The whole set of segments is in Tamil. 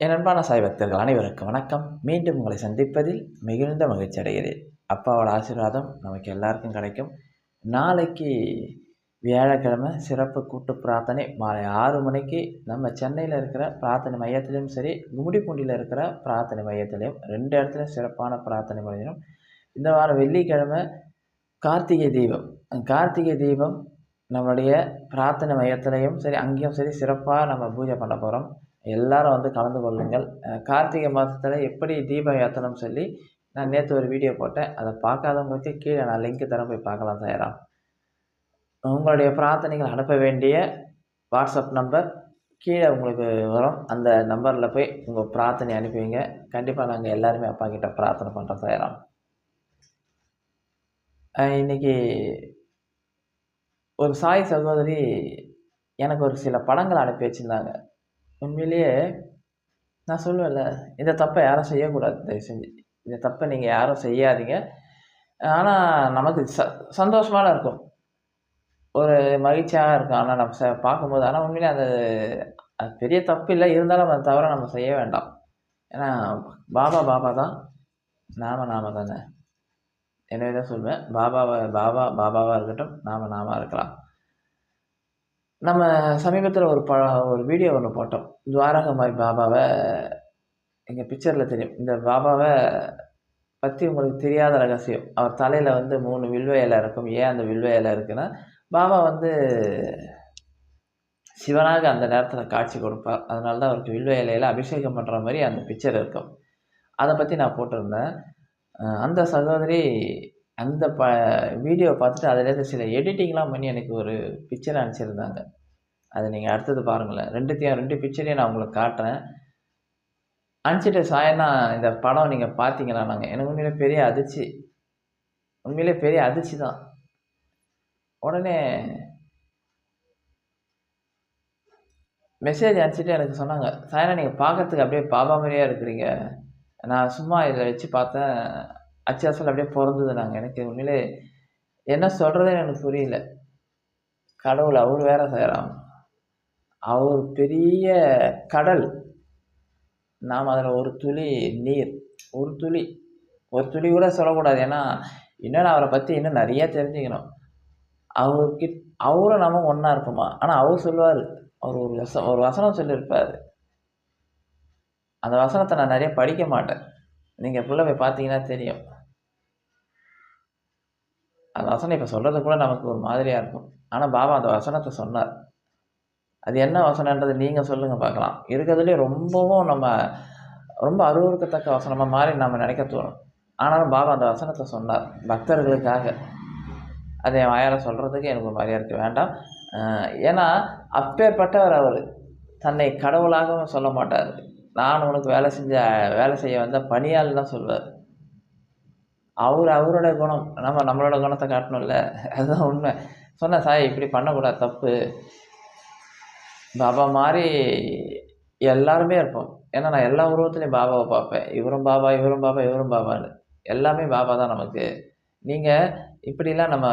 என் அன்பான சாய் பக்தர்கள் அனைவருக்கும் வணக்கம். மீண்டும் உங்களை சந்திப்பதில் மிகுந்த மகிழ்ச்சி அடைகிறேன். அப்பாவோட ஆசீர்வாதம் நமக்கு எல்லாருக்கும் கிடைக்கும். நாளைக்கு வியாழக்கிழமை சிறப்பு கூட்டு பிரார்த்தனை. மாலை ஆறு மணிக்கு நம்ம சென்னையில் இருக்கிற பிரார்த்தனை மையத்திலையும் சரி கும்மிடிப்பூண்டியில் இருக்கிற பிரார்த்தனை மையத்திலையும் ரெண்டு இடத்துலையும் சிறப்பான பிரார்த்தனை பண்ணிடும் இந்த வாரம் வெள்ளிக்கிழமை கார்த்திகை தீபம். கார்த்திகை தீபம் நம்மளுடைய பிரார்த்தனை மையத்திலையும் சரி அங்கேயும் சரி சிறப்பாக நம்ம பூஜை பண்ண போகிறோம் எல்லாரும் வந்து கலந்து கொள்ளுங்கள். கார்த்திகை மாதத்தில் எப்படி தீபம் ஏற்றணும்னு சொல்லி நான் நேற்று ஒரு வீடியோ போட்டேன். அதை பார்க்காதவங்களுக்கு கீழே நான் லிங்க் தரேன் போய் பார்க்கலாம் தயாராக உங்களுடைய பிரார்த்தனைகள் அனுப்ப வேண்டிய வாட்ஸ்அப் நம்பர் கீழே உங்களுக்கு வரும். அந்த நம்பரில் போய் உங்கள் பிரார்த்தனை அனுப்புவீங்க. கண்டிப்பாக நாங்கள் எல்லாருமே அப்பா கிட்ட பிரார்த்தனை பண்ணுறோம் தயாராக இன்றைக்கி ஒரு சாய் சகோதரி எனக்கு ஒரு சில படங்கள் அனுப்பி வச்சுருந்தாங்க. உண்மையிலேயே நான் சொல்லுவேன்ல இந்த தப்பை யாரும் செய்யக்கூடாது. தயவு செஞ்சு. இந்த தப்பை நீங்கள் யாரும் செய்யாதீங்க. ஆனால் நமக்கு ச சந்தோஷமாக இருக்கும். ஒரு மகிழ்ச்சியாக இருக்கும். ஆனால் நம்ம ச பார்க்கும்போது ஆனால் உண்மையிலே அது அது பெரிய தப்பு இல்லை. இருந்தாலும் அதை தவிர நம்ம செய்ய வேண்டாம். ஏன்னா பாபா பாபா தான். நாம நாம தானே. எனவே தான் சொல்வேன். பாபாவை பாபா பாபாவாக இருக்கட்டும் நாம நாம இருக்கலாம். நம்ம சமீபத்தில் ஒரு ப ஒரு வீடியோ ஒன்று போட்டோம். துவாரகமாய் பாபாவை எங்கள் பிக்சரில் தெரியும். இந்த பாபாவை பற்றி உங்களுக்கு தெரியாத ரகசியம். அவர் தலையில் வந்து மூணு வில்வ இலை இருக்கும். ஏன் அந்த வில்வ இலை இருக்குன்னா பாபா வந்து சிவனாக அந்த நேரத்தில் காட்சி கொடுப்பார். அதனால தான் அவருக்கு வில்வ இலையில் அபிஷேகம் பண்ணுற மாதிரி அந்த பிக்சர் இருக்கும். அதை பற்றி நான் போட்டிருந்தேன். அந்த சகோதரி அந்த ப வீடியோ பார்த்துட்டு அதுலேருந்து சில எடிட்டிங்லாம் பண்ணி எனக்கு ஒரு பிக்சர் அனுப்பிச்சிருந்தாங்க. அதை நீங்கள் அடுத்தது பாருங்களேன். ரெண்டுத்தையும் ரெண்டு பிக்சரையும் நான் உங்களுக்கு காட்டுறேன். அனுப்பிச்சிட்டு சாயனா இந்த படம் நீங்கள் பார்த்தீங்களா நாங்கள் எனக்கு உண்மையிலே பெரிய அதிர்ச்சி. உண்மையிலே பெரிய அதிர்ச்சி தான். உடனே மெசேஜ் அனுப்பிச்சிட்டு எனக்கு சொன்னாங்க சாயனா நீங்கள் பார்க்கறதுக்கு அப்படியே பாபா மாதிரியாக இருக்கிறீங்க. நான் சும்மா இதில் வச்சு பார்த்தேன். அச்சாசல் அப்படியே பிறந்தது நாங்கள் எனக்கு உண்மையிலே என்ன சொல்கிறதுன்னு எனக்கு புரியல. கடவுள் அவர் வேற செய்கிறான் அவர் பெரிய கடல். நாம் அதில் ஒரு துளி நீர் ஒரு துளி. ஒரு துளி கூட சொல்லக்கூடாது. ஏன்னா இன்னும் அவரை பற்றி இன்னும் நிறையா தெரிஞ்சுக்கணும். அவர்கிட்ட அவரும் நம்ம ஒன்றா இருப்போமா? ஆனால் அவர் சொல்லுவார். அவர் ஒரு வசம் ஒரு வசனம் சொல்லியிருப்பார். அந்த வசனத்தை நான் நிறைய படிக்க மாட்டேன். நீங்கள் ஃபுல்லாக போய் பார்த்தீங்கன்னா தெரியும். அந்த வசனம் இப்போ சொல்கிறது கூட நமக்கு ஒரு மாதிரியாக இருக்கும். ஆனால் பாபா அந்த வசனத்தை சொன்னார். அது என்ன வசனன்றது நீங்கள் சொல்லுங்கள் பார்க்கலாம். இருக்கிறதுலே ரொம்பவும் நம்ம ரொம்ப அருவறுக்கத்தக்க வசனமாக மாறி நம்ம நினைக்க தோணும். ஆனாலும் பாபா அந்த வசனத்தை சொன்னார் பக்தர்களுக்காக. அதை என் வாயால் சொல்கிறதுக்கு எனக்கு ஒரு மாதிரியாக இருக்குது வேண்டாம். ஏன்னா அப்பேற்பட்டவர் அவர். தன்னை கடவுளாகவும் சொல்ல மாட்டார். நான் உனக்கு வேலை செஞ்ச வேலை செய்ய வந்த பணியால் தான் சொல்வார். அவர் அவரோட குணம். நம்ம நம்மளோட குணத்தை காட்டணும்ல. அதுதான் உண்மை. சொன்னேன் சாய் இப்படி பண்ணக்கூடாது தப்பு. பாபா மாதிரி எல்லாருமே இருப்போம். ஏன்னா நான் எல்லா உருவத்துலேயும் பாபாவை பார்ப்பேன். இவரும் பாபா இவரும் பாபா இவரும் பாபான்னு. எல்லாமே பாபா தான் நமக்கு. நீங்கள் இப்படிலாம் நம்ம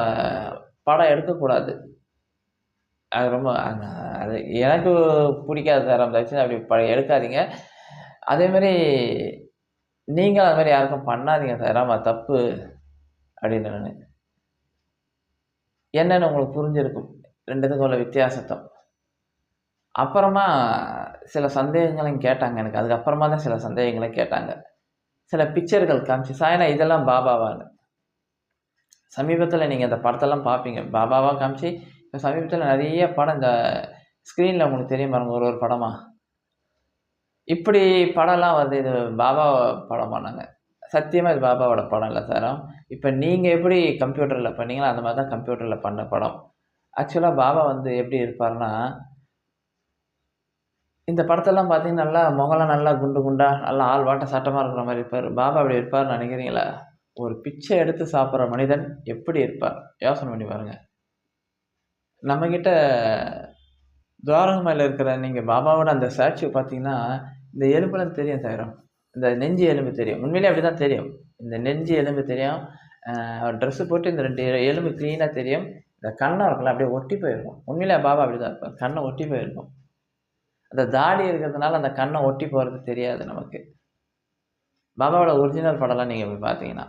படம் எடுக்கக்கூடாது. அது ரொம்ப அது எனக்கு பிடிக்காது சார் அந்த அப்படி ப எடுக்காதீங்க. அதேமாரி நீங்களும் அது மாதிரி யாருக்கும் பண்ணாதீங்க சார். ஆமாம் தப்பு அப்படின்னு நான். என்னென்னு உங்களுக்கு புரிஞ்சிருக்கும். ரெண்டுத்துக்கும் உள்ள வித்தியாசத்தம். அப்புறமா சில சந்தேகங்களையும் கேட்டாங்க எனக்கு. அதுக்கப்புறமா தான் சில சந்தேகங்களையும் கேட்டாங்க. சில பிக்சர்கள் காமிச்சு சாயனா இதெல்லாம் பாபாவான்னு. சமீபத்தில் நீங்கள் இந்த படத்தெல்லாம் பார்ப்பீங்க பாபாவாக காமிச்சு இப்போ சமீபத்தில் நிறைய படம் இந்த ஸ்க்ரீனில் உங்களுக்கு தெரியும் பாருங்க ஒரு ஒரு படமாக இப்படி படம்லாம் வந்து இது பாபா படம் பண்ணாங்க. சத்தியமாக இது பாபாவோட படம் இல்லை சார். இப்போ நீங்கள் எப்படி கம்ப்யூட்டரில் பண்ணீங்களோ அந்த மாதிரி தான் கம்ப்யூட்டரில் பண்ண படம். ஆக்சுவலாக பாபா வந்து எப்படி இருப்பார்னா இந்த படத்தெல்லாம் பார்த்தீங்கன்னா நல்லா முகலாம் நல்லா குண்டு குண்டாக நல்லா ஆள் வாட்ட சட்டமாக இருக்கிற மாதிரி இருப்பார். பாபா அப்படி இருப்பார்னு நினைக்கிறீங்களா? ஒரு பிச்சை எடுத்து சாப்பிட்ற மனிதன் எப்படி இருப்பார்? யோசனை பண்ணி பாருங்கள் நம்மக்கிட்ட துவாரகமையில் இருக்கிற நீங்கள் பாபாவோட அந்த ஸ்டாச்சு பார்த்தீங்கன்னா இந்த எலும்புலாம் தெரியும் தவிரம் இந்த நெஞ்சு எலும்பு தெரியும். உண்மையிலே அப்படி தான் தெரியும். இந்த நெஞ்சு எலும்பு தெரியும். ட்ரெஸ்ஸு போட்டு இந்த ரெண்டு எலும்பு க்ளீனாக தெரியும். இந்த கண்ணை இருக்கலாம் அப்படியே ஒட்டி போயிருக்கும். உண்மையிலே பாபா அப்படி தான் இருப்பார். கண்ணை ஒட்டி போயிருக்கும். அந்த தாடி இருக்கிறதுனால அந்த கண்ணை ஒட்டி போகிறது தெரியாது நமக்கு. பாபாவோட ஒரிஜினல் படம்லாம் நீங்கள் போய் பார்த்தீங்கன்னா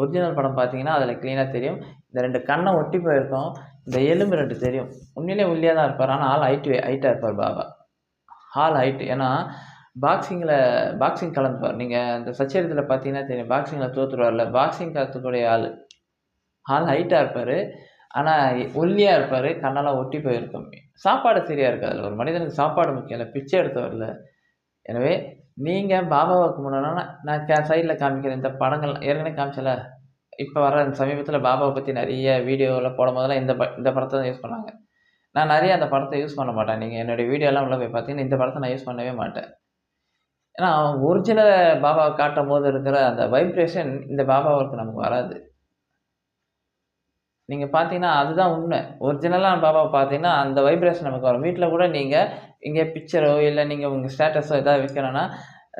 ஒரிஜினல் படம் பார்த்தீங்கன்னா அதில் க்ளீனாக தெரியும். இந்த ரெண்டு கண்ணை ஒட்டி போயிருக்கோம். இந்த எலும்பு ரெண்டு தெரியும். உண்மையிலே ஒல்லியாக தான் இருப்பார். ஆனால் ஆள் ஹைட்டு ஹைட்டாக இருப்பார் பாபா. ஹால் ஹைட்டு ஏன்னா பாக்ஸிங்கில் பாக்ஸிங் கலந்துப்பார். நீங்கள் அந்த சச்சரித்தில் பார்த்தீங்கன்னா தெரியும். பாக்ஸிங்கில் தோற்றுருவார்ல பாக்ஸிங் கற்றுக்கூடிய ஆள். ஆள் ஹைட்டாக இருப்பார். ஆனால் ஒல்லியாக இருப்பார். கண்ணெல்லாம் ஒட்டி போயிருக்கும். சாப்பாடு சரியாக இருக்காது. ஒரு மனிதனுக்கு சாப்பாடு முக்கியம் இல்லை. பிச்சை எடுத்தவரில் எனவே நீங்கள் பாபாவுக்கு முன்னாடி நான் கே சைடில் காமிக்கிறேன். இந்த படங்கள் ஏற்கனவே காமிச்சல இப்போ வர சமீபத்தில் பாபாவை பற்றி நிறைய வீடியோவில் போடும் போதெல்லாம் இந்த ப இந்த படத்தை தான் யூஸ் பண்ணாங்க. நான் நிறைய அந்த படத்தை யூஸ் பண்ண மாட்டேன். நீங்கள் என்னுடைய வீடியோலாம் உள்ள போய் பார்த்தீங்கன்னா இந்த படத்தை நான் யூஸ் பண்ணவே மாட்டேன். ஏன்னா ஒரிஜினல் பாபாவை காட்டும் போது இருக்கிற அந்த வைப்ரேஷன் இந்த பாபாவுக்கு நமக்கு வராது. நீங்கள் பார்த்தீங்கன்னா அதுதான் உண்மை. ஒரிஜினலாக பாபாவை பார்த்தீங்கன்னா அந்த வைப்ரேஷன் நமக்கு வரும். வீட்டில் கூட நீங்கள் இங்கே பிக்சரோ இல்லை நீங்கள் உங்கள் ஸ்டேட்டஸோ எதாவது வைக்கணும்னா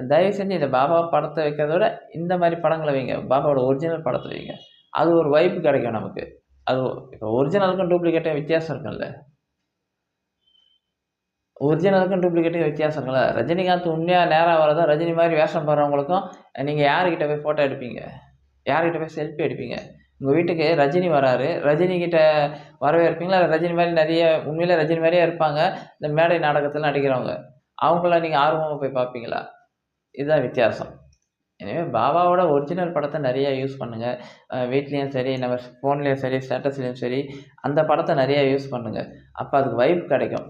தயவு செஞ்சு இந்த பாபா படத்தை வைக்கிறத விட இந்த மாதிரி படங்களை வைங்க. பாபாவோட ஒரிஜினல் படத்தை வைங்க. அது ஒரு வைப்பு கிடைக்கும் நமக்கு. அது இப்போ ஒரிஜினலுக்கும் டூப்ளிகேட்டும் வித்தியாசம் இருக்குல்ல ஒரிஜினலுக்கும் டூப்ளிகேட்டுக்கும் வித்தியாசம் இருக்குல்ல ரஜினிகாந்த் உண்மையாக நேராக வரதா ரஜினி மாதிரி வேஷம் போடுறவங்களுக்கும் நீங்கள் யாருக்கிட்ட போய் ஃபோட்டோ எடுப்பீங்க? யார்கிட்ட போய் செல்ஃபி எடுப்பீங்க? உங்கள் வீட்டுக்கு ரஜினி வராரு. ரஜினிகிட்ட வரவே இருப்பீங்களா இல்லை ரஜினி மாதிரி நிறைய உண்மையில் ரஜினி மாதிரியே இருப்பாங்க. இந்த மேடை நாடகத்தில் நடிக்கிறவங்க. அவங்கள நீங்கள் ஆர்வமாக போய் பார்ப்பீங்களா? இதுதான் வித்தியாசம். எனவே பாபாவோட ஒரிஜினல் படத்தை நிறையா யூஸ் பண்ணுங்கள் வீட்லேயும் சரி நம்ம ஃபோன்லேயும் சரி ஸ்டேட்டஸ்லேயும் சரி அந்த படத்தை நிறைய யூஸ் பண்ணுங்கள் அப்போ அதுக்கு வைப் கிடைக்கும்.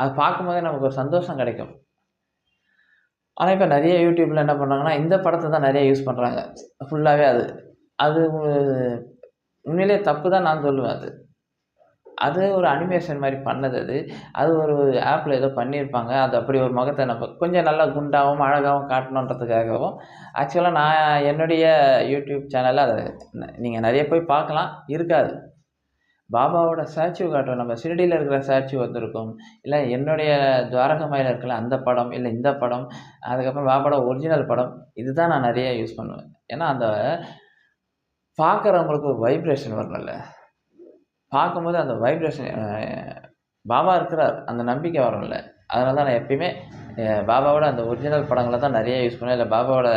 அது பார்க்கும்போதே நமக்கு ஒரு சந்தோஷம் கிடைக்கும். ஆனால் இப்போ நிறைய யூடியூப்பில் என்ன பண்ணுறாங்கன்னா இந்த படத்தை தான் நிறைய யூஸ் பண்ணுறாங்க ஃபுல்லாகவே அது. அது உண்மையிலே தப்பு தான் நான் சொல்லுவேன் அது. அது ஒரு அனிமேஷன் மாதிரி பண்ணது அது. அது ஒரு ஆப்பில் ஏதோ பண்ணியிருப்பாங்க. அது அப்படி ஒரு முகத்தை நம்ம கொஞ்சம் நல்லா குண்டாகவும் அழகாகவும் காட்டணுன்றதுக்காகவும். ஆக்சுவலாக நான் என்னுடைய யூடியூப் சேனலில் அதை நீங்கள் நிறைய போய் பார்க்கலாம். இருக்காது. பாபாவோட ஸ்டாச்சு காட்டுவோம் நம்ம ஷிரடியில் இருக்கிற ஸ்டாச்சு வந்திருக்கும். இல்லை என்னுடைய துவாரகமாயில் இருக்கல அந்த படம் இல்லை இந்த படம் அதுக்கப்புறம் பாபாவோட ஒரிஜினல் படம் இதுதான் நான் நிறைய யூஸ் பண்ணுவேன். ஏன்னா அந்த பார்க்குறவங்களுக்கு ஒரு வைப்ரேஷன் வரணும்ல. பார்க்கும்போது அந்த வைப்ரேஷன் பாபா இருக்கிறார். அந்த நம்பிக்கை வரும்ல. அதனால தான் நான் எப்பயுமே பாபாவோட அந்த ஒரிஜினல் படங்களை தான் நிறைய யூஸ் பண்ணுவேன். இல்லை பாபாவோட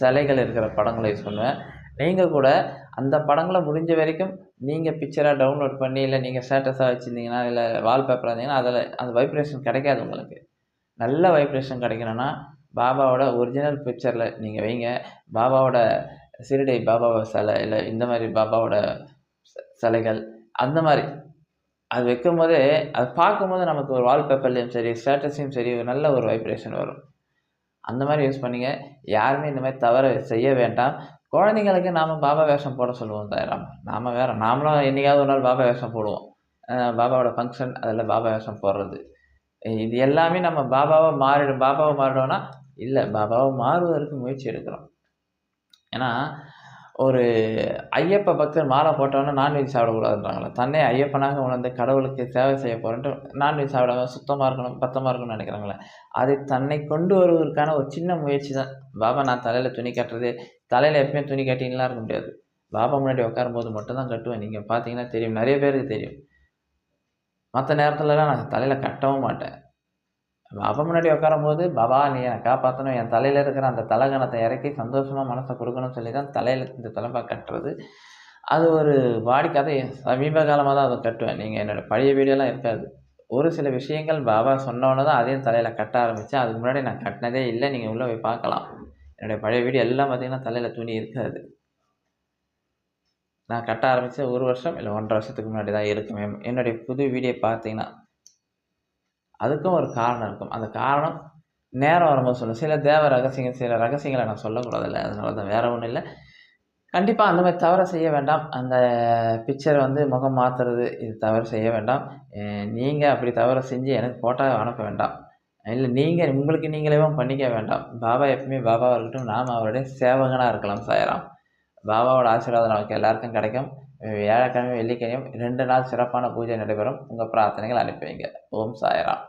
சிலைகள் இருக்கிற படங்களை யூஸ் பண்ணுவேன். நீங்கள் கூட அந்த படங்களை முடிஞ்ச வரைக்கும் நீங்கள் பிக்சராக டவுன்லோட் பண்ணி இல்லை நீங்கள் ஸ்டேட்டஸாக வச்சுருந்தீங்கன்னா இல்லை வால்பேப்பராக இருந்தீங்கன்னா அதில் அந்த வைப்ரேஷன் கிடைக்காது உங்களுக்கு. நல்ல வைப்ரேஷன் கிடைக்கணும்னா பாபாவோட ஒரிஜினல் பிக்சரில் நீங்கள் வைங்க. பாபாவோட சிறுடை பாபாவோட சிலை இல்லை இந்த மாதிரி பாபாவோட சிலைகள் அந்த மாதிரி. அது வைக்கும் போதே அது பார்க்கும்போது நமக்கு ஒரு வால்பேப்பர்லேயும் சரி ஸ்டேட்டஸையும் சரி ஒரு நல்ல ஒரு வைப்ரேஷன் வரும். அந்த மாதிரி யூஸ் பண்ணிங்க. யாருமே இந்த மாதிரி தவற செய்ய வேண்டாம். குழந்தைங்களுக்கு நாம் பாபா வேஷம் போட சொல்லுவோம் தயாராம் நாம் வேறு நாமளும் என்றைக்காவது ஒரு நாள் பாபா வேஷம் போடுவோம். பாபாவோட ஃபங்க்ஷன் அதில் பாபா வேஷம் போடுறது. இது எல்லாமே நம்ம பாபாவை மாறிடும். பாபாவை மாறிடுவோம்னா இல்லை பாபாவை மாறுவதற்கு முயற்சி எடுக்கிறோம். ஏன்னா ஒரு ஐயப்ப பக்தர் மாலை போட்டவொன்னே நான்வெஜ் சாப்பிடக்கூடாதுன்றாங்களே. தன்னை ஐயப்பனாக உணர்ந்து கடவுளுக்கு சேவை செய்ய போகிறேன்ட்டு நான்வெஜ் சாப்பிடாம சுத்தமாக இருக்கணும் பத்தமாக இருக்கணும்னு நினைக்கிறாங்களே. அது தன்னை கொண்டு வருவதற்கான ஒரு சின்ன முயற்சி தான் பாபா நான் தலையில் துணி கட்டுறது தலையில் எப்பயுமே துணி கட்டின்லாம் இருக்க முடியாது. பாபா முன்னாடி உட்காரும்போது மட்டும்தான் கட்டுவேன். நீங்கள் பார்த்தீங்கன்னா தெரியும். நிறைய பேருக்கு தெரியும். மற்ற நேரத்துலலாம் நான் தலையில் கட்டவும் மாட்டேன். பாபா முன்னாடி உட்காரும்போது பாபா நீ என்னை காப்பாற்றணும் என் தலையில் இருக்கிற அந்த தலகணத்தை இறக்கி சந்தோஷமாக மனசை கொடுக்கணும்னு சொல்லி தான் தலையில் இந்த தலைப்பா கட்டுறது. அது ஒரு வாடிக்கதை சமீப காலமாக தான் அதை கட்டுவேன். நீங்கள் என்னோடய பழைய வீடியோலாம் இருக்காது. ஒரு சில விஷயங்கள் பாபா சொன்னோன்னு தான் அதையும் தலையில் கட்ட ஆரம்பித்தேன் அதுக்கு முன்னாடி நான் கட்டினதே இல்லை. நீங்கள் உள்ளே போய் பார்க்கலாம். என்னுடைய பழைய வீடியோ எல்லாம் பார்த்தீங்கன்னா தலையில் துணி இருக்காது. நான் கட்ட ஆரம்பித்த ஒரு வருஷம் இல்லை ஒன்றரை வருஷத்துக்கு முன்னாடி தான் இருக்குமே. என்னுடைய புது வீடியோ பார்த்தீங்கன்னா அதுக்கும் ஒரு காரணம் இருக்கும். அந்த காரணம் நேரம் வரும்போது சொல்லும் சில தேவ ரகசியங்கள் சில ரகசியங்களை நான் சொல்லக்கூடாதில்ல. அதனால தான் வேறு ஒன்றும் இல்லை. கண்டிப்பாக அந்த மாதிரி தவறை செய்ய வேண்டாம். அந்த பிக்சர் வந்து முகம் மாற்றுறது இது தவறு செய்ய வேண்டாம். நீங்கள் அப்படி தவறு செஞ்சு எனக்கு ஃபோட்டோ அனுப்ப வேண்டாம். இல்லை நீங்கள் உங்களுக்கு நீங்களேவும் பண்ணிக்க வேண்டாம். பாபா எப்பவுமே பாபாவாக இருக்கட்டும் நாம் அவருடைய சேவகனாக இருக்கலாம் சாயராம். பாபாவோட ஆசீர்வாதம் நமக்கு எல்லாருக்கும் கிடைக்கும். வியாழக்கிழமை வெள்ளிக்கிழமை ரெண்டு நாள் சிறப்பான பூஜை நடைபெறும். உங்கள் பிரார்த்தனைகள் அனுப்பி வைங்க ஓம் சாயராம்.